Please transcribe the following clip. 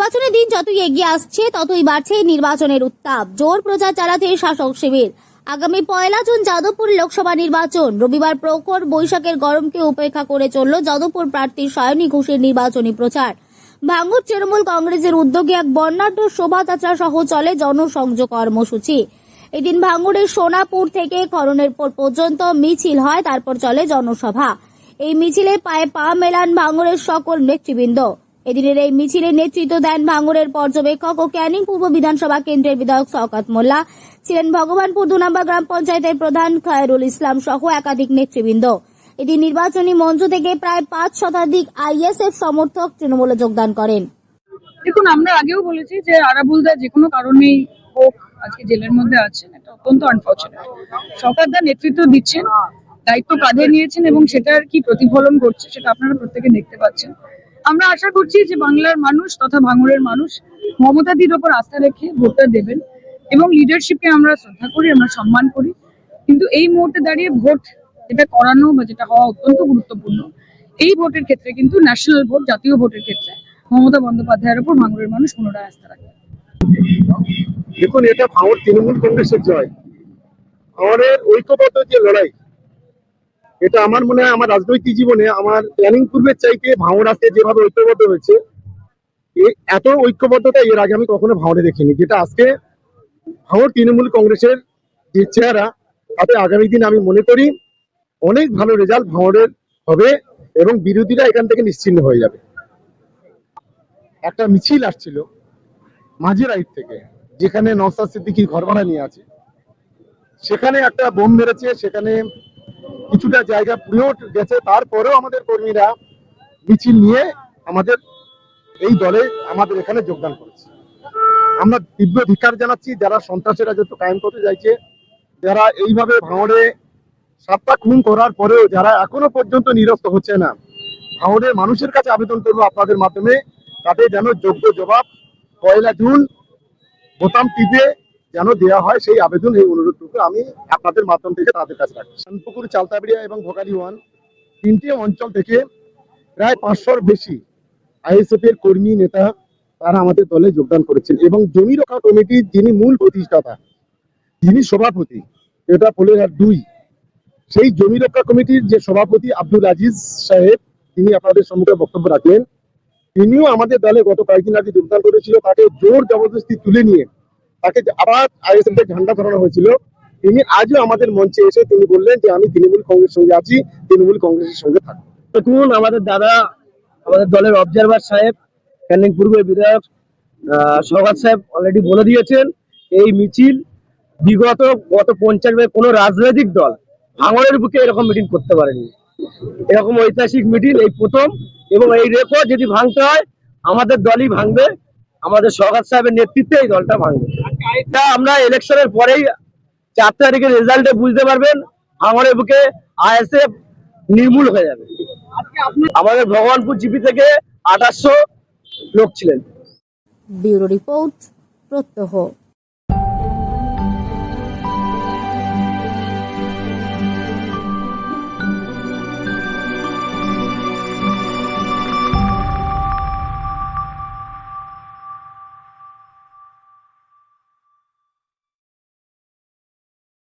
নির্বাচনের দিন যতই এগিয়ে আসছে, ততই বাড়ছে নির্বাচনের উত্তাপ। জোর প্রচার চালাচ্ছে শাসক শিবির। আগামী পয়লা জুন যাদবপুর লোকসভা নির্বাচন। রবিবার প্রখর বৈশাখের গরমকে উপেক্ষা করে চলল যাদবপুর প্রার্থী সায়নী ঘোষের নির্বাচনী প্রচার। ভাঙ্গুর তৃণমূল কংগ্রেসের উদ্যোগে এক বর্ণাঢ্য শোভাযাত্রা সহ চলে জনসংযোগ কর্মসূচি। এদিন ভাঙ্গুরের সোনাপুর থেকে খরনেরপুর পর্যন্ত মিছিল হয়, তারপর চলে জনসভা। এই মিছিলে পায়ে পা মেলান ভাঙ্গুরের সকল নেতৃবৃন্দ। এদিনের এই মিছিলের নেতৃত্ব দেন ভাঙ্গুরের পর্যবেক্ষক ও ক্যানিং পূর্ব বিধানসভা কেন্দ্রের বিধায়ক শওকাত মোল্লা। ছিলেন ভগবানপুর দু নম্বর গ্রাম পঞ্চায়েতের প্রধান খায়রুল ইসলাম সহ একাধিক নেতৃবৃন্দ। এদিন নির্বাচনী মঞ্চ থেকে প্রায় পাঁচ শতাধিক আইএসএফ সমর্থক তৃণমূলে যোগদান করেন। দেখুন, আমরা আগেও বলেছি যে আরাবুলদা যে কোনো কারণেই হোক আজকে জেলের মধ্যে আছেন, এটা অত্যন্ত আনফর্চুনেট সরকারদা নেতৃত্ব দিচ্ছেন, দায়িত্ব কাঁধে নিয়েছেন এবং সেটার কি প্রতিফলন করছে সেটা আপনারা প্রত্যেকে দেখতে পাচ্ছেন। আমরা আশা করছি যে বাংলার মানুষ তথা ভাঙড়ের মানুষ মমতাদির ওপর আস্থা রেখে ভোটটা দেবেন এবং লিডারশিপকে আমরা শ্রদ্ধা করি, আমরা সম্মান করি। কিন্তু এই মুহূর্তে দাঁড়িয়ে ভোট যেটা করানো বা যেটা হওয়া অত্যন্ত গুরুত্বপূর্ণ, এই ভোটের ক্ষেত্রে কিন্তু ন্যাশনাল ভোট জাতীয় ভোটের ক্ষেত্রে মমতা বন্দ্যোপাধ্যায়ের উপর ভাঙড়ের মানুষ পুনরায় আস্থা রাখে। দেখুন, এটা ভাঙর তৃণমূল কংগ্রেসের জয়। ভাঙরের ঐক্যবদ্ধ যে লড়াই এটা আমার মনে হয় আমার রাজনৈতিক জীবনে আমার প্ল্যানিং পূর্বের চাইতে আজকে যেভাবে ঐক্যবদ্ধ হয়েছে এত ঐক্যবদ্ধতা এর আগে আমি কখনো ভাঙরে দেখিনি। যেটা আজকে ভাঙর তৃণমূল কংগ্রেসের যে চেহারা, তাতে আগামী দিন আমি মনে করি অনেক ভালো রেজাল্ট ভাঙরের হবে এবং বিরোধীরা এখান থেকে নিশ্চিন্ন হয়ে যাবে। একটা মিছিল আসছিল মাঝি রাইড থেকে, যেখানে নওসাদ সিদ্দিকী ঘর ভাড়া নিয়ে আছে। সেখানে একটা বোম মেরেছে, সেখানে কিছুটা জায়গা পুড়েও গেছে। তারপরেও আমাদের কর্মীরা মিছিল নিয়ে আমাদের এই দলে আমাদের এখানে যোগদান করেছে। আমরা তীব্র ধিকার জানাচ্ছি, যারা সন্ত্রাসের রাজত্ব কায়েম করতে চাইছে, যারা এইভাবে ভাঙড়ে সাতটা খুন করার পরেও যারা এখনও পর্যন্ত নিরস্ত হচ্ছে না ভাঙড়ের মানুষের কাছে আবেদন করব আপনাদের মাধ্যমে, তাদের যেন যোগ্য জবাব, পয়লা জুন, বোতাম টিপে যেন দেওয়া হয় সেই আবেদন, এই অনুরোধটুকু আমি আপনাদের মাধ্যম থেকে তাদের কাছে রাখি শানপুকুর চালতাবিড়িয়া এবং ভোগালী ওয়ান তিনটি অঞ্চল থেকে প্রায় পাঁচশোর বেশি আইএসএফ এর কর্মী, নেতা তারা আমাদের দলে যোগদান করেছেন এবং জমি রক্ষা কমিটির যিনি মূল প্রতিষ্ঠাতা, যিনি সভাপতি, এটা পোলেরহাট দুই। সেই জমি রক্ষা কমিটির যে সভাপতি আব্দুল আজিজ সাহেব, তিনি আপনাদের সম্মুখে বক্তব্য রাখলেন তিনিও আমাদের দলে গত কয়েকদিন আগে যোগদান করেছিল, তাকে জোর জবরদস্তি তুলে নিয়ে তাকে আবার আইএসএফ ঝান্ডা ধরানো হয়েছিল, তিনি আজও আমাদের মঞ্চে এসে তিনি বললেন যে আমি তৃণমূল কংগ্রেসের সঙ্গে আছি, তৃণমূল কংগ্রেসের সঙ্গে থাকব। দেখুন, আমাদের দাদা, আমাদের দলের অবজারভার সাহেব, ক্যানিং পূর্বের বিধায়ক সৌগাত সাহেব অলরেডি বলে দিয়েছেন, এই মিছিল বিগত গত পঞ্চাশ বছর কোনো রাজনৈতিক দল ভাঙড়ের বুকে এরকম মিটিং করতে পারেনি। এরকম ঐতিহাসিক মিটিং এই প্রথম, এবং এই রেকর্ড যদি ভাঙতে হয়, আমাদের দলই ভাঙবে আমাদের সরকার সাহেবের নেতৃত্বে এই দলটা ভাঙবে। এটা আমরা ইলেকশনের পরেই চার তারিখের রেজাল্টে বুঝতে পারবেন আমাদের বুকে আইএসএফ নির্মূল হয়ে যাবে। আমাদের ভগবানপুর জিপি থেকে আঠাশশো লোক ছিলেন। ব্যুরো রিপোর্ট প্রত্যহ।